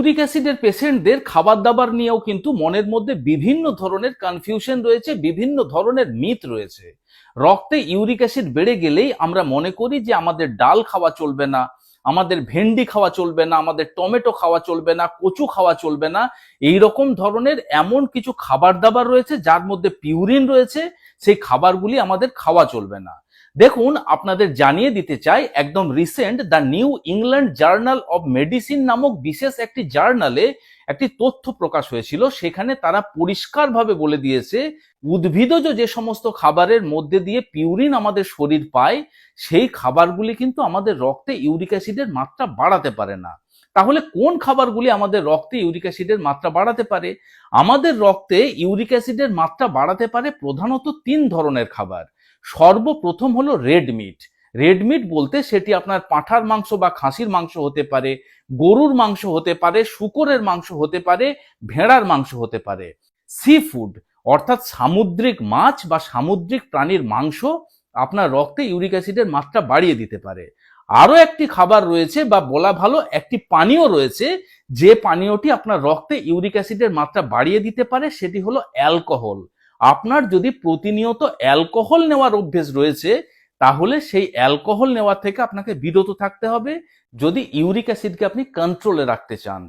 Uric অ্যাসিডের পেশেন্টদের খাবার দাবার নিয়েও কিন্তু মনের মধ্যে বিভিন্ন ধরনের কনফিউশন রয়েছে, বিভিন্ন ধরনের মিথ রয়েছে। রক্তে ইউরিক অ্যাসিড বেড়ে গেলেই আমরা মনে করি যে আমাদের ডাল খাওয়া চলবে না, আমাদের ভেন্ডি খাওয়া চলবে না, আমাদের টমেটো খাওয়া চলবে না, কচু খাওয়া চলবে না। এই রকম ধরনের এমন কিছু খাবার দাবার রয়েছে, যার মধ্যে পিউরিন রয়েছে, সেই খাবারগুলি আমাদের খাওয়া চলবে না। দেখুন, আপনাদের জানিয়ে দিতে চাই, একদম recent the New England journal of medicine নামক বিশেষ একটি জার্নালে একটি তথ্য প্রকাশ হয়েছিল, সেখানে তারা পরিষ্কারভাবে বলে দিয়েছে, উদ্ভিদজ যে সমস্ত খাবারের মধ্যে দিয়ে পিউরিন আমাদের শরীর পায়, সেই খাবারগুলি কিন্তু আমাদের রক্তে ইউরিক অ্যাসিডের মাত্রা বাড়াতে পারে না। তাহলে কোন খাবারগুলি আমাদের রক্তে ইউরিক অ্যাসিডের মাত্রা বাড়াতে পারে? আমাদের রক্তে ইউরিক অ্যাসিডের মাত্রা বাড়াতে পারে প্রধানত তিন ধরনের খাবার। সর্বপ্রথম হলো রেড মিট। রেড মিট বলতে সেটি আপনার পাঁঠার মাংস বা খাসির মাংস হতে পারে, গরুর মাংস হতে পারে, শুকরের মাংস হতে পারে, ভেড়ার মাংস হতে পারে। সি ফুড অর্থাৎ সামুদ্রিক মাছ বা সামুদ্রিক প্রাণীর মাংস আপনার রক্তে ইউরিক অ্যাসিডের মাত্রা বাড়িয়ে দিতে পারে। আরও একটি খাবার রয়েছে বা বলা ভালো একটি পানীয় রয়েছে, যে পানীয়টি আপনার রক্তে ইউরিক অ্যাসিডের মাত্রা বাড়িয়ে দিতে পারে, সেটি হলো অ্যালকোহল। আপনার যদি প্রতিনিয়ত অ্যালকোহল নেওয়ার অভ্যেস রয়েছে তাহলে সেই অ্যালকোহল নেওয়া থেকে আপনাকে বিরত থাকতে হবে। যদি ইউরিক অ্যাসিডকে আপনি কন্ট্রোলে রাখতে চান।